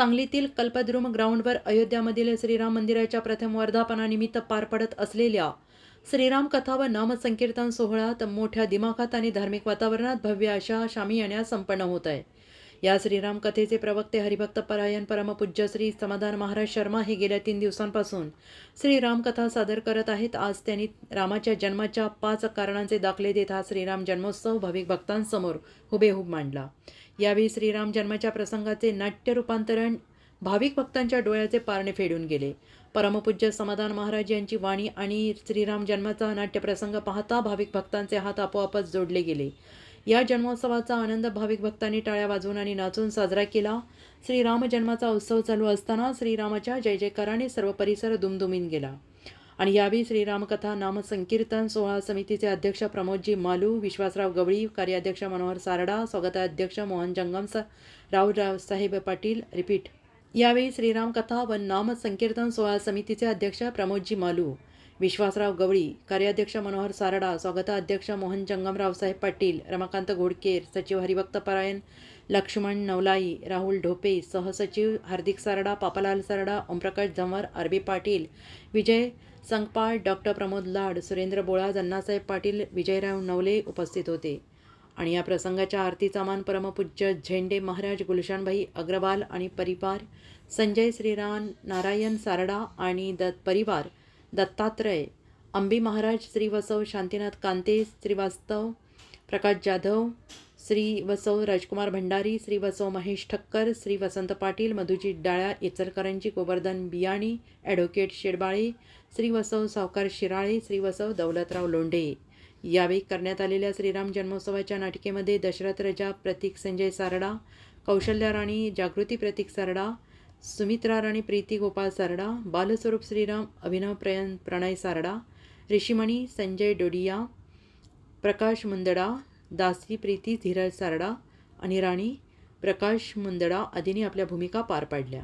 सांगलीतील कल्पद्रुम ग्राउंडवर अयोध्यामधील श्रीराम मंदिराच्या प्रथम वर्धापनानिमित्त पार पडत असलेल्या श्रीराम कथा व नामसंकीर्तन सोहळ्यात मोठ्या दिमाखात आणि धार्मिक वातावरणात भव्य अशा शामियान्या संपन्न होत आहे. या श्रीराम कथेचे प्रवक्ते हरिभक्त परायण परमपूज्य श्री समाधान महाराज शर्मा हे गेल्या तीन दिवसांपासून श्रीराम कथा सादर करत आहेत. आज त्यांनी रामाच्या जन्माच्या पाच कारणांचे दाखले देत हा श्रीराम जन्मोत्सव भाविक भक्तांसमोर हुबेहूब मांडला. यावेळी श्रीराम जन्माच्या प्रसंगाचे नाट्य रूपांतरण भाविक भक्तांच्या डोळ्याचे पारणे फेडून गेले. परमपूज्य समाधान महाराज यांची वाणी आणि श्रीराम जन्माचा नाट्यप्रसंग पाहता भाविक भक्तांचे हात आपोआपच जोडले गेले. या जन्मोत्सवाचा आनंद भाविक भक्तांनी टाळ्या वाजवून आणि नाचून साजरा केला. श्रीराम जन्माचा उत्सव चालू असताना श्रीरामाच्या जय जयकाराने सर्व परिसर दुमदुमीन गेला. आणि यावेळी श्रीरामकथा नामसंकीर्तन सोहळा समितीचे अध्यक्ष प्रमोदजी मालू विश्वासराव गवळी कार्याध्यक्ष मनोहर सारडा स्वागताध्यक्ष मोहन जंगम स राव साहेब पाटील रिपीट. यावेळी श्रीराम कथा व नाम संकीर्तन सोहळा समितीचे अध्यक्ष प्रमोदजी मालू विश्वासराव गवळी कार्याध्यक्ष मनोहर सारडा स्वागताध्यक्ष मोहन जंगमराव साहेब पाटील रमाकांत घोडकेर सचिव हरिभक्त परायण लक्ष्मण नवलाई राहुल ढोपे सहसचिव हार्दिक सारडा पापालाल सारडा ओमप्रकाश झंवर अरबी पाटील विजय संकपाळ डॉक्टर प्रमोद लाड सुरेंद्र बोळा जन्नासाहेब पाटील विजयराव नवले उपस्थित होते. आणि या प्रसंगाच्या आरतीचा मान परमपूज्य झेंडे महाराज गुलशानभाई अग्रवाल आणि परिवार संजय श्रीराम नारायण सारडा आणि दत्त परिवार दत्तात्रय अंबी महाराज श्रीवसव शांतीनाथ कांते श्रीवास्तव प्रकाश जाधव श्री वसव राजकुमार भंडारी श्री वसव महेश ठक्कर श्री वसंत पाटील मधुजी डाळ्या इचलकरंजी गोवर्धन बियाणी ॲडव्होकेट शेडबाळे श्री वसव सावकार शिराळे श्री वसव दौलतराव लोंढे. यावेळी करण्यात आलेल्या श्रीराम जन्मोत्सवाच्या नाटिकेमध्ये दशरथ रजा प्रतीक संजय सारडा कौशल्या राणी जागृती प्रतीक सारडा सुमित्रा राणी प्रीती गोपाळ सारडा बालस्वरूप श्रीराम अभिनव प्रयन प्रणय सारडा ऋषिमणी संजय डोडिया प्रकाश मुंदडा दासी प्रीती धीरज सारडा आणि राणी प्रकाश मुंदडा आदींनी आपल्या भूमिका पार पाडल्या.